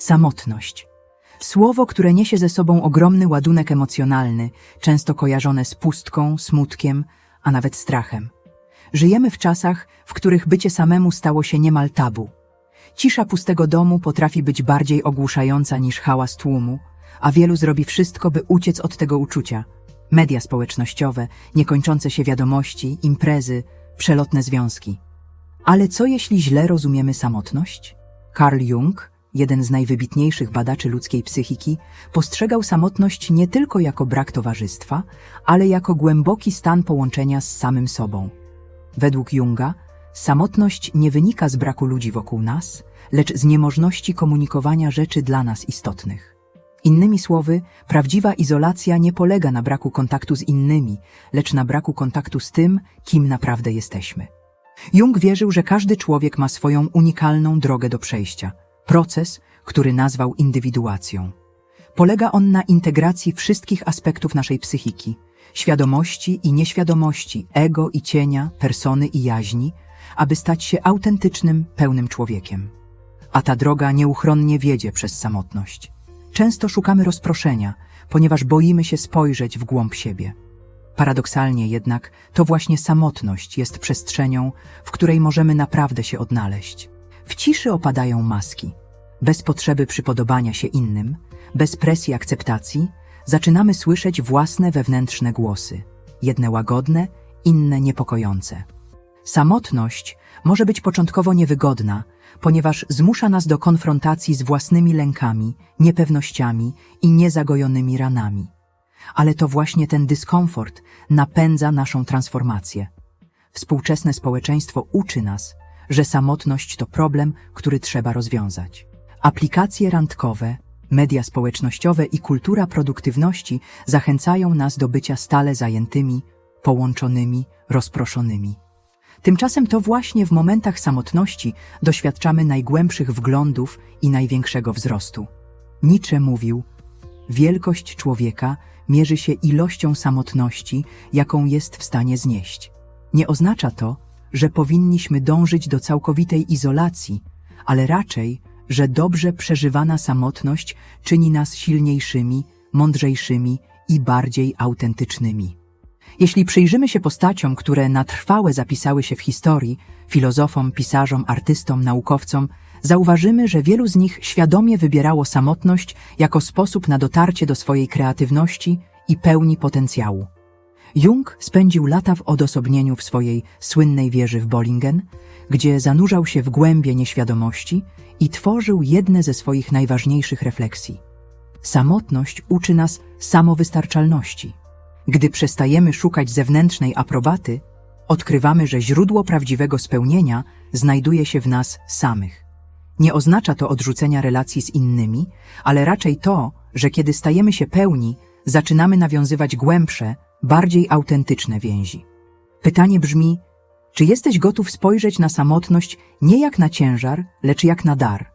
Samotność. Słowo, które niesie ze sobą ogromny ładunek emocjonalny, często kojarzone z pustką, smutkiem, a nawet strachem. Żyjemy w czasach, w których bycie samemu stało się niemal tabu. Cisza pustego domu potrafi być bardziej ogłuszająca niż hałas tłumu, a wielu zrobi wszystko, by uciec od tego uczucia. Media społecznościowe, niekończące się wiadomości, imprezy, przelotne związki. Ale co jeśli źle rozumiemy samotność? Carl Jung, jeden z najwybitniejszych badaczy ludzkiej psychiki, postrzegał samotność nie tylko jako brak towarzystwa, ale jako głęboki stan połączenia z samym sobą. Według Junga, samotność nie wynika z braku ludzi wokół nas, lecz z niemożności komunikowania rzeczy dla nas istotnych. Innymi słowy, prawdziwa izolacja nie polega na braku kontaktu z innymi, lecz na braku kontaktu z tym, kim naprawdę jesteśmy. Jung wierzył, że każdy człowiek ma swoją unikalną drogę do przejścia, proces, który nazwał indywiduacją. Polega on na integracji wszystkich aspektów naszej psychiki, świadomości i nieświadomości, ego i cienia, persony i jaźni, aby stać się autentycznym, pełnym człowiekiem. A ta droga nieuchronnie wiedzie przez samotność. Często szukamy rozproszenia, ponieważ boimy się spojrzeć w głąb siebie. Paradoksalnie jednak to właśnie samotność jest przestrzenią, w której możemy naprawdę się odnaleźć. W ciszy opadają maski. Bez potrzeby przypodobania się innym, bez presji akceptacji, zaczynamy słyszeć własne wewnętrzne głosy. Jedne łagodne, inne niepokojące. Samotność może być początkowo niewygodna, ponieważ zmusza nas do konfrontacji z własnymi lękami, niepewnościami i niezagojonymi ranami. Ale to właśnie ten dyskomfort napędza naszą transformację. Współczesne społeczeństwo uczy nas, że samotność to problem, który trzeba rozwiązać. Aplikacje randkowe, media społecznościowe i kultura produktywności zachęcają nas do bycia stale zajętymi, połączonymi, rozproszonymi. Tymczasem to właśnie w momentach samotności doświadczamy najgłębszych wglądów i największego wzrostu. Nietzsche mówił: Wielkość człowieka mierzy się ilością samotności, jaką jest w stanie znieść. Nie oznacza to, że powinniśmy dążyć do całkowitej izolacji, ale raczej, że dobrze przeżywana samotność czyni nas silniejszymi, mądrzejszymi i bardziej autentycznymi. Jeśli przyjrzymy się postaciom, które na trwałe zapisały się w historii, filozofom, pisarzom, artystom, naukowcom, zauważymy, że wielu z nich świadomie wybierało samotność jako sposób na dotarcie do swojej kreatywności i pełni potencjału. Jung spędził lata w odosobnieniu w swojej słynnej wieży w Bollingen, gdzie zanurzał się w głębie nieświadomości i tworzył jedne ze swoich najważniejszych refleksji. Samotność uczy nas samowystarczalności. Gdy przestajemy szukać zewnętrznej aprobaty, odkrywamy, że źródło prawdziwego spełnienia znajduje się w nas samych. Nie oznacza to odrzucenia relacji z innymi, ale raczej to, że kiedy stajemy się pełni, zaczynamy nawiązywać głębsze, bardziej autentyczne więzi. Pytanie brzmi, czy jesteś gotów spojrzeć na samotność nie jak na ciężar, lecz jak na dar?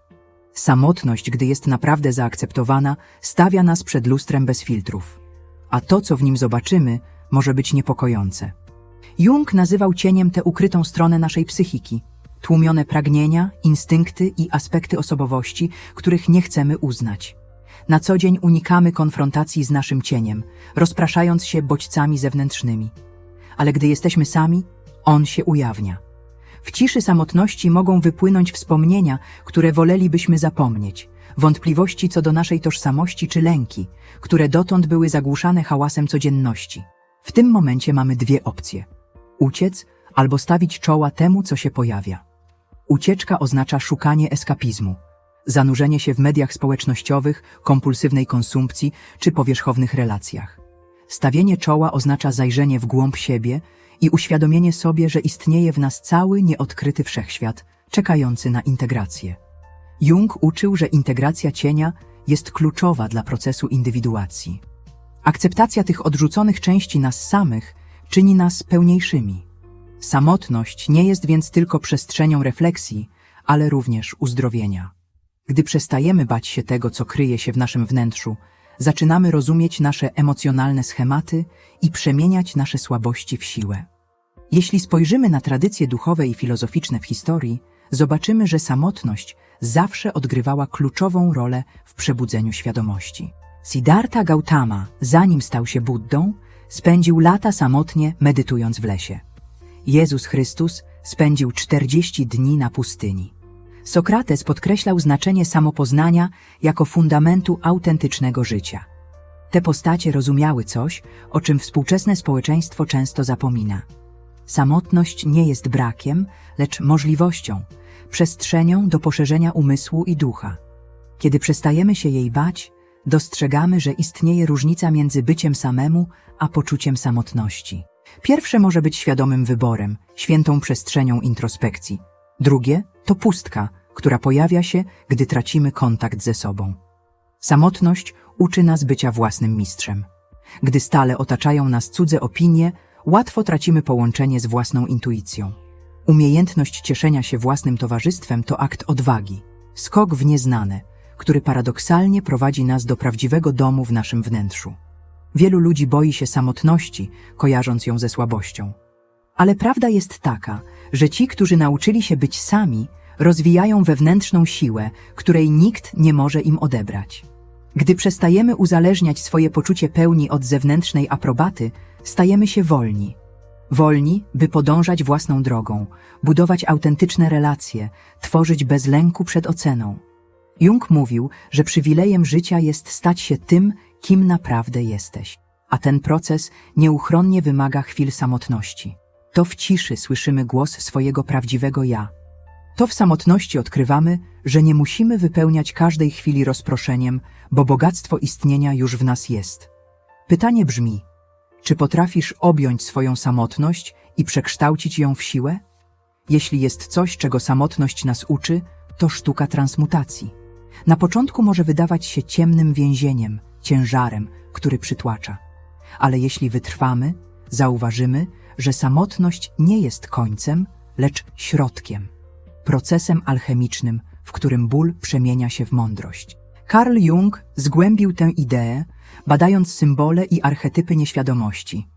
Samotność, gdy jest naprawdę zaakceptowana, stawia nas przed lustrem bez filtrów. A to, co w nim zobaczymy, może być niepokojące. Jung nazywał cieniem tę ukrytą stronę naszej psychiki, tłumione pragnienia, instynkty i aspekty osobowości, których nie chcemy uznać. Na co dzień unikamy konfrontacji z naszym cieniem, rozpraszając się bodźcami zewnętrznymi. Ale gdy jesteśmy sami, on się ujawnia. W ciszy samotności mogą wypłynąć wspomnienia, które wolelibyśmy zapomnieć, wątpliwości co do naszej tożsamości czy lęki, które dotąd były zagłuszane hałasem codzienności. W tym momencie mamy dwie opcje: uciec albo stawić czoła temu, co się pojawia. Ucieczka oznacza szukanie eskapizmu, zanurzenie się w mediach społecznościowych, kompulsywnej konsumpcji czy powierzchownych relacjach. Stawienie czoła oznacza zajrzenie w głąb siebie i uświadomienie sobie, że istnieje w nas cały nieodkryty wszechświat, czekający na integrację. Jung uczył, że integracja cienia jest kluczowa dla procesu indywiduacji. Akceptacja tych odrzuconych części nas samych czyni nas pełniejszymi. Samotność nie jest więc tylko przestrzenią refleksji, ale również uzdrowienia. Gdy przestajemy bać się tego, co kryje się w naszym wnętrzu, zaczynamy rozumieć nasze emocjonalne schematy i przemieniać nasze słabości w siłę. Jeśli spojrzymy na tradycje duchowe i filozoficzne w historii, zobaczymy, że samotność zawsze odgrywała kluczową rolę w przebudzeniu świadomości. Siddhartha Gautama, zanim stał się Buddą, spędził lata samotnie medytując w lesie. Jezus Chrystus spędził 40 dni na pustyni. Sokrates podkreślał znaczenie samopoznania jako fundamentu autentycznego życia. Te postacie rozumiały coś, o czym współczesne społeczeństwo często zapomina. Samotność nie jest brakiem, lecz możliwością, przestrzenią do poszerzenia umysłu i ducha. Kiedy przestajemy się jej bać, dostrzegamy, że istnieje różnica między byciem samemu a poczuciem samotności. Pierwsze może być świadomym wyborem, świętą przestrzenią introspekcji. Drugie to pustka, która pojawia się, gdy tracimy kontakt ze sobą. Samotność uczy nas bycia własnym mistrzem. Gdy stale otaczają nas cudze opinie, łatwo tracimy połączenie z własną intuicją. Umiejętność cieszenia się własnym towarzystwem to akt odwagi, skok w nieznane, który paradoksalnie prowadzi nas do prawdziwego domu w naszym wnętrzu. Wielu ludzi boi się samotności, kojarząc ją ze słabością. Ale prawda jest taka, że ci, którzy nauczyli się być sami, rozwijają wewnętrzną siłę, której nikt nie może im odebrać. Gdy przestajemy uzależniać swoje poczucie pełni od zewnętrznej aprobaty, stajemy się wolni. Wolni, by podążać własną drogą, budować autentyczne relacje, tworzyć bez lęku przed oceną. Jung mówił, że przywilejem życia jest stać się tym, kim naprawdę jesteś. A ten proces nieuchronnie wymaga chwil samotności. To w ciszy słyszymy głos swojego prawdziwego ja. To w samotności odkrywamy, że nie musimy wypełniać każdej chwili rozproszeniem, bo bogactwo istnienia już w nas jest. Pytanie brzmi, czy potrafisz objąć swoją samotność i przekształcić ją w siłę? Jeśli jest coś, czego samotność nas uczy, to sztuka transmutacji. Na początku może wydawać się ciemnym więzieniem, ciężarem, który przytłacza. Ale jeśli wytrwamy, zauważymy, że samotność nie jest końcem, lecz środkiem, procesem alchemicznym, w którym ból przemienia się w mądrość. Carl Jung zgłębił tę ideę, badając symbole i archetypy nieświadomości.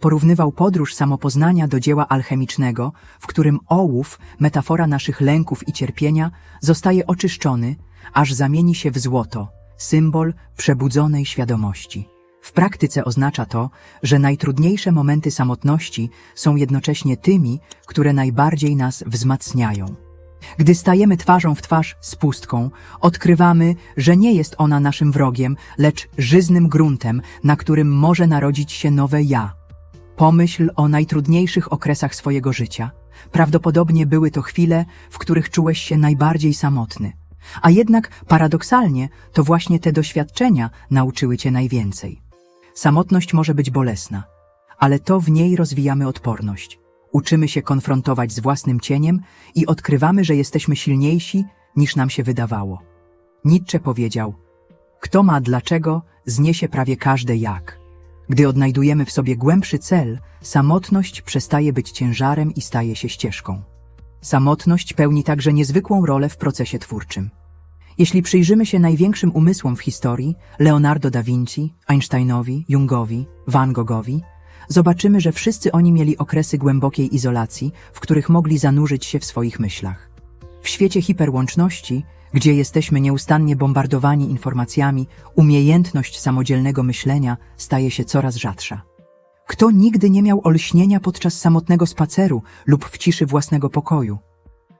Porównywał podróż samopoznania do dzieła alchemicznego, w którym ołów, metafora naszych lęków i cierpienia, zostaje oczyszczony, aż zamieni się w złoto, symbol przebudzonej świadomości. W praktyce oznacza to, że najtrudniejsze momenty samotności są jednocześnie tymi, które najbardziej nas wzmacniają. Gdy stajemy twarzą w twarz z pustką, odkrywamy, że nie jest ona naszym wrogiem, lecz żyznym gruntem, na którym może narodzić się nowe ja. Pomyśl o najtrudniejszych okresach swojego życia. Prawdopodobnie były to chwile, w których czułeś się najbardziej samotny. A jednak paradoksalnie to właśnie te doświadczenia nauczyły cię najwięcej. Samotność może być bolesna, ale to w niej rozwijamy odporność. Uczymy się konfrontować z własnym cieniem i odkrywamy, że jesteśmy silniejsi niż nam się wydawało. Nietzsche powiedział: Kto ma dlaczego, zniesie prawie każde jak. Gdy odnajdujemy w sobie głębszy cel, samotność przestaje być ciężarem i staje się ścieżką. Samotność pełni także niezwykłą rolę w procesie twórczym. Jeśli przyjrzymy się największym umysłom w historii, Leonardo da Vinci, Einsteinowi, Jungowi, Van Goghowi, zobaczymy, że wszyscy oni mieli okresy głębokiej izolacji, w których mogli zanurzyć się w swoich myślach. W świecie hiperłączności, gdzie jesteśmy nieustannie bombardowani informacjami, umiejętność samodzielnego myślenia staje się coraz rzadsza. Kto nigdy nie miał olśnienia podczas samotnego spaceru lub w ciszy własnego pokoju?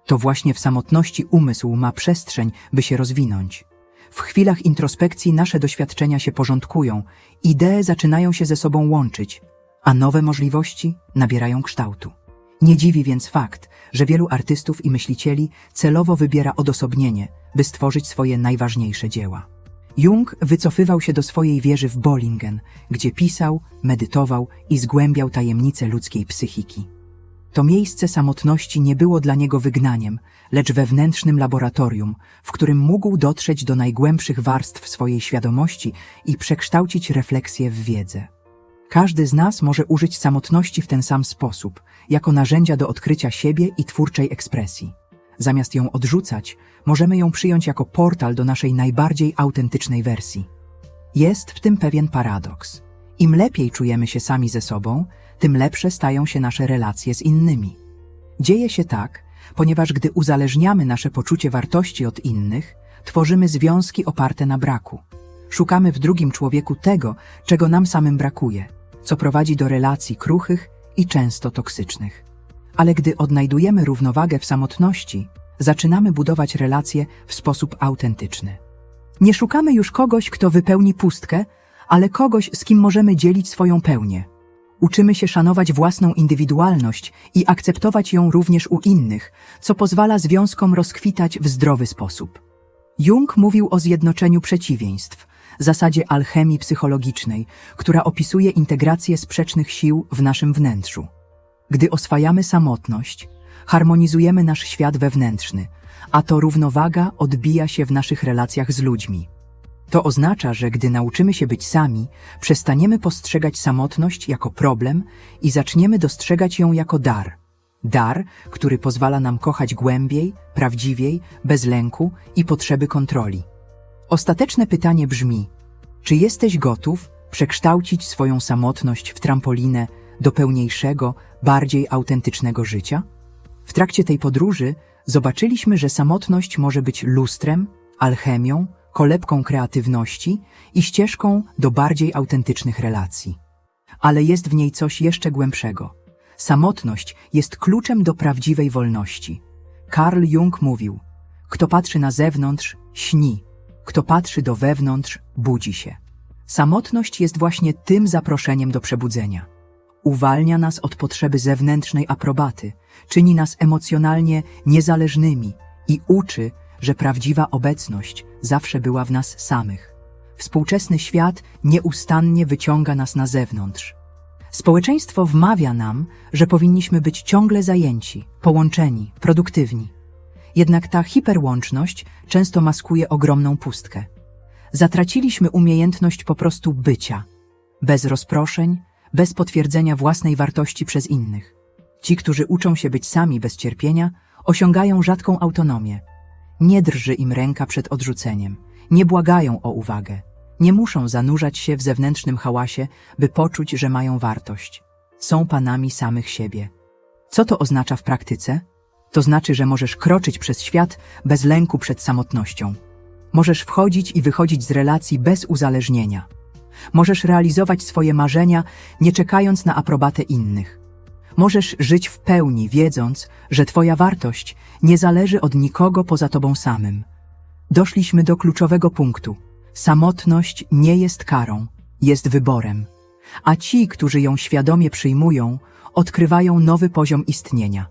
To właśnie w samotności umysł ma przestrzeń, by się rozwinąć. W chwilach introspekcji nasze doświadczenia się porządkują, idee zaczynają się ze sobą łączyć, a nowe możliwości nabierają kształtu. Nie dziwi więc fakt, że wielu artystów i myślicieli celowo wybiera odosobnienie, by stworzyć swoje najważniejsze dzieła. Jung wycofywał się do swojej wieży w Bollingen, gdzie pisał, medytował i zgłębiał tajemnice ludzkiej psychiki. To miejsce samotności nie było dla niego wygnaniem, lecz wewnętrznym laboratorium, w którym mógł dotrzeć do najgłębszych warstw swojej świadomości i przekształcić refleksję w wiedzę. Każdy z nas może użyć samotności w ten sam sposób, jako narzędzia do odkrycia siebie i twórczej ekspresji. Zamiast ją odrzucać, możemy ją przyjąć jako portal do naszej najbardziej autentycznej wersji. Jest w tym pewien paradoks. Im lepiej czujemy się sami ze sobą, tym lepsze stają się nasze relacje z innymi. Dzieje się tak, ponieważ gdy uzależniamy nasze poczucie wartości od innych, tworzymy związki oparte na braku. Szukamy w drugim człowieku tego, czego nam samym brakuje, co prowadzi do relacji kruchych i często toksycznych. Ale gdy odnajdujemy równowagę w samotności, zaczynamy budować relacje w sposób autentyczny. Nie szukamy już kogoś, kto wypełni pustkę, ale kogoś, z kim możemy dzielić swoją pełnię. Uczymy się szanować własną indywidualność i akceptować ją również u innych, co pozwala związkom rozkwitać w zdrowy sposób. Jung mówił o zjednoczeniu przeciwieństw, zasadzie alchemii psychologicznej, która opisuje integrację sprzecznych sił w naszym wnętrzu. Gdy oswajamy samotność, harmonizujemy nasz świat wewnętrzny, a to równowaga odbija się w naszych relacjach z ludźmi. To oznacza, że gdy nauczymy się być sami, przestaniemy postrzegać samotność jako problem i zaczniemy dostrzegać ją jako dar. Dar, który pozwala nam kochać głębiej, prawdziwiej, bez lęku i potrzeby kontroli. Ostateczne pytanie brzmi: czy jesteś gotów przekształcić swoją samotność w trampolinę do pełniejszego, bardziej autentycznego życia? W trakcie tej podróży zobaczyliśmy, że samotność może być lustrem, alchemią, kolebką kreatywności i ścieżką do bardziej autentycznych relacji. Ale jest w niej coś jeszcze głębszego. Samotność jest kluczem do prawdziwej wolności. Carl Jung mówił: Kto patrzy na zewnątrz, śni, kto patrzy do wewnątrz, budzi się. Samotność jest właśnie tym zaproszeniem do przebudzenia. Uwalnia nas od potrzeby zewnętrznej aprobaty, czyni nas emocjonalnie niezależnymi i uczy, że prawdziwa obecność zawsze była w nas samych. Współczesny świat nieustannie wyciąga nas na zewnątrz. Społeczeństwo wmawia nam, że powinniśmy być ciągle zajęci, połączeni, produktywni. Jednak ta hiperłączność często maskuje ogromną pustkę. Zatraciliśmy umiejętność po prostu bycia, bez rozproszeń, bez potwierdzenia własnej wartości przez innych. Ci, którzy uczą się być sami bez cierpienia, osiągają rzadką autonomię. Nie drży im ręka przed odrzuceniem, nie błagają o uwagę, nie muszą zanurzać się w zewnętrznym hałasie, by poczuć, że mają wartość. Są panami samych siebie. Co to oznacza w praktyce? To znaczy, że możesz kroczyć przez świat bez lęku przed samotnością. Możesz wchodzić i wychodzić z relacji bez uzależnienia. Możesz realizować swoje marzenia, nie czekając na aprobatę innych. Możesz żyć w pełni, wiedząc, że Twoja wartość nie zależy od nikogo poza Tobą samym. Doszliśmy do kluczowego punktu. Samotność nie jest karą, jest wyborem. A ci, którzy ją świadomie przyjmują, odkrywają nowy poziom istnienia.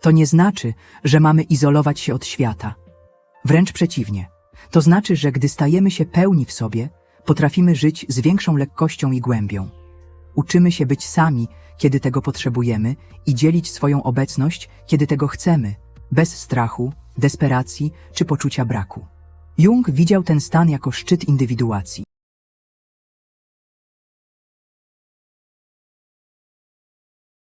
To nie znaczy, że mamy izolować się od świata. Wręcz przeciwnie. To znaczy, że gdy stajemy się pełni w sobie, potrafimy żyć z większą lekkością i głębią. Uczymy się być sami, kiedy tego potrzebujemy i dzielić swoją obecność, kiedy tego chcemy, bez strachu, desperacji czy poczucia braku. Jung widział ten stan jako szczyt indywiduacji.